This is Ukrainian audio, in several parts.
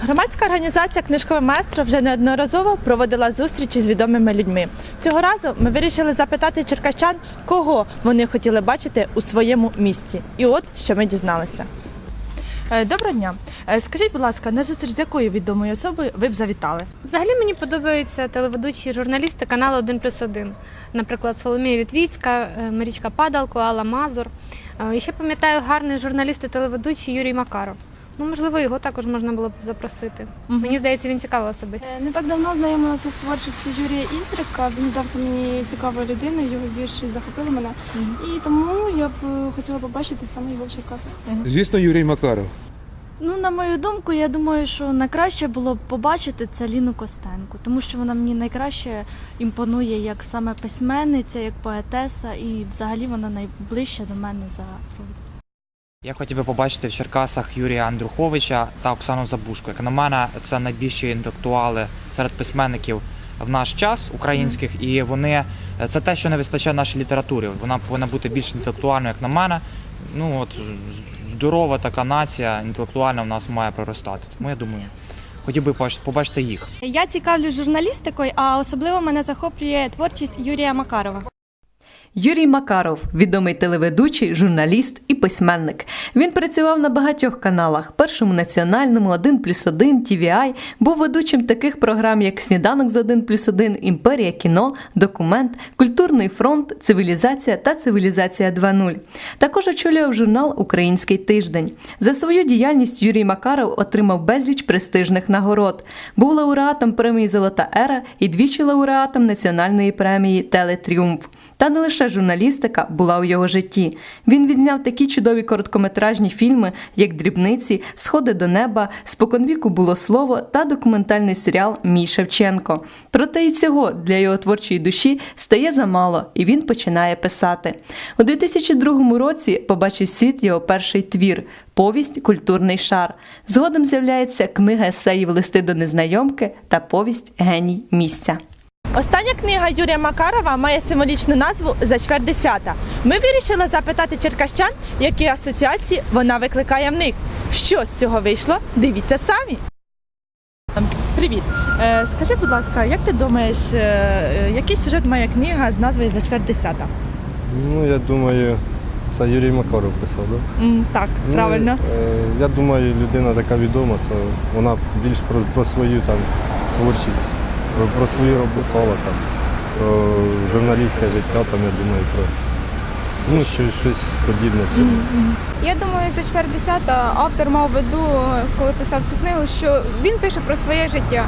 Громадська організація Книжкове маестро вже неодноразово проводила зустрічі з відомими людьми. Цього разу ми вирішили запитати черкащан, кого вони хотіли бачити у своєму місті. І от що ми дізналися. Е, Доброго дня. Е, Скажіть, будь ласка, на зустріч з якою відомою особою ви б завітали? Взагалі мені подобаються телеведучі журналісти каналу 1 плюс 1. Наприклад, Соломія Вітвіцька, е, Марічка Падалко, Алла Мазур. І ще пам'ятаю гарний журналіст і телеведучий Юрій Макаров. Ну, можливо, його також можна було б запросити. Мгм. Мені здається, він цікавий особисто. Е, Не так давно знайомилася з творчістю Юрія Іздрика. Він здався мені цікавою людиною, його вірші захопили мене. І тому я б е, хотіла побачити саме його в Черкасах. Звісно, Юрій Макаров. Ну, на мою думку, я думаю, що найкраще було б побачити це Ліну Костенко, тому що вона мені найкраще імпонує як саме письменниця, як поетеса, і взагалі вона найближча до мене за. Я хотів би побачити в Черкасах Юрія Андруховича та Оксану Забушко. Як на мене, це найбільші інтелектуали серед письменників в наш час українських, і вони це те, що не вистачає нашій літературі. Вона повинна бути більш інтелектуальною, як на мене. Ну от здорова така нація інтелектуальна в нас має проростати. Тому я думаю, хотів би побачити їх. Я цікавлюсь журналістикою, а особливо мене захоплює творчість Юрія Макарова. Юрій Макаров, відомий телеведучий, журналіст і письменник. Він працював на багатьох каналах: першому національному, 1 плюс 1, TVI, був ведучим таких програм, як Сніданок з 1 плюс 1, Імперія кіно, Документ, Культурний фронт, Цивілізація та Цивілізація 2.0. Також очолював журнал Український тиждень. За свою діяльність Юрій Макаров отримав безліч престижних нагород. Був лауреатом премії Золота ера і двічі лауреатом національної премії Телетріумф. Та не лише журналістика була у його житті. Він відзняв такі чудові короткометражні фільми, як Дрібниці, Сходи до неба, Споконвіку було слово та документальний серіал Мій Шевченко. Проте і цього для його творчої душі стає замало, і він починає писати. У 2002 році побачив світ його перший твір Повість Культурний шар. Згодом з'являється книга есеїв Листи до незнайомки та повість Геній місця. Остання книга Юрія Макарова має символічну назву За чверть десята. Ми вирішили запитати черкащан, які асоціації вона викликає в них. Що з цього вийшло? Дивіться самі. Привіт. Е, Скажи, будь ласка, як ти думаєш, е, е, який сюжет має книга з назвою За чверть десята? Ну, я думаю, це Юрій Макаров писав, да? М, Так, Ну, правильно. я думаю, людина така відома, то вона більш про, про свою там творчість, про, свою роботу там, про журналістське життя, там, я думаю, про ну, щось, щось подібне цьому. Я думаю, за чверть десята автор мав в виду, коли писав цю книгу, що він пише про своє життя.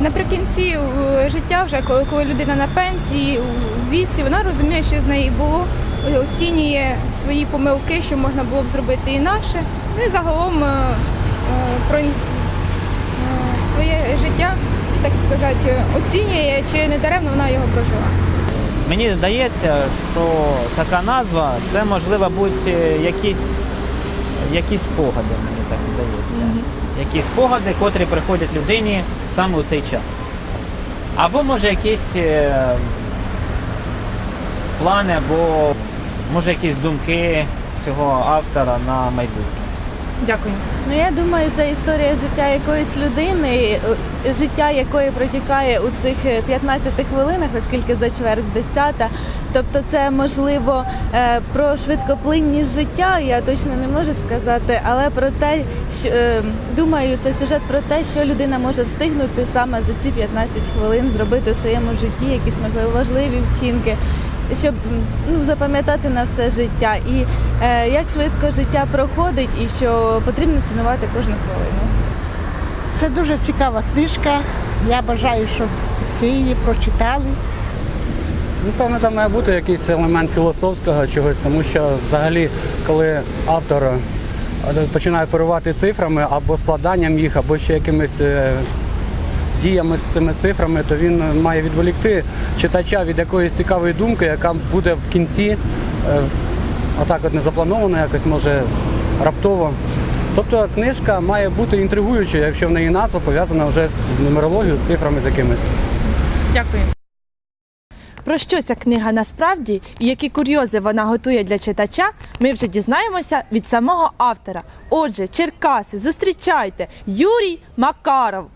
Наприкінці е, життя, вже коли, коли людина на пенсії, у віці, вона розуміє, що з неї було, е, оцінює свої помилки, що можна було б зробити інакше. Ну і загалом е, про своє життя, так сказати, оцінює, чи не даремно вона його прожила. Мені здається, що така назва це можливо бути якісь, якісь спогади, мені так здається. Якісь спогади, котрі приходять людині саме у цей час. Або може якісь е, плани, або може якісь думки цього автора на майбутнє. Дякую. Ну, я думаю, це історія життя якоїсь людини, е, життя якої протікає у цих е, 15 хвилинах, оскільки за чверть десята. Тобто, це можливо е, про швидкоплинність життя, я точно не можу сказати, але про те, що е, думаю, це сюжет про те, що людина може встигнути саме за ці 15 хвилин зробити в своєму житті якісь можливо важливі вчинки. Щоб ну, запам'ятати на все життя, і е, як швидко життя проходить, і що потрібно цінувати кожну хвилину. Це дуже цікава книжка. Я бажаю, щоб всі її прочитали. Напевно, там має бути якийсь елемент філософського чогось, тому що взагалі, коли автор е, починає оперувати цифрами або складанням їх, або ще якимись е, діями з цими цифрами, то він має відволікти читача від якоїсь цікавої думки, яка буде в кінці, е, отак от не заплановано, якось може раптово. Тобто книжка має бути інтригуючою, якщо в неї назва пов'язана вже з нумерологією, з цифрами з якимись. Дякую. Про що ця книга насправді і які курйози вона готує для читача, ми вже дізнаємося від самого автора. Отже, Черкаси, зустрічайте Юрій Макаров.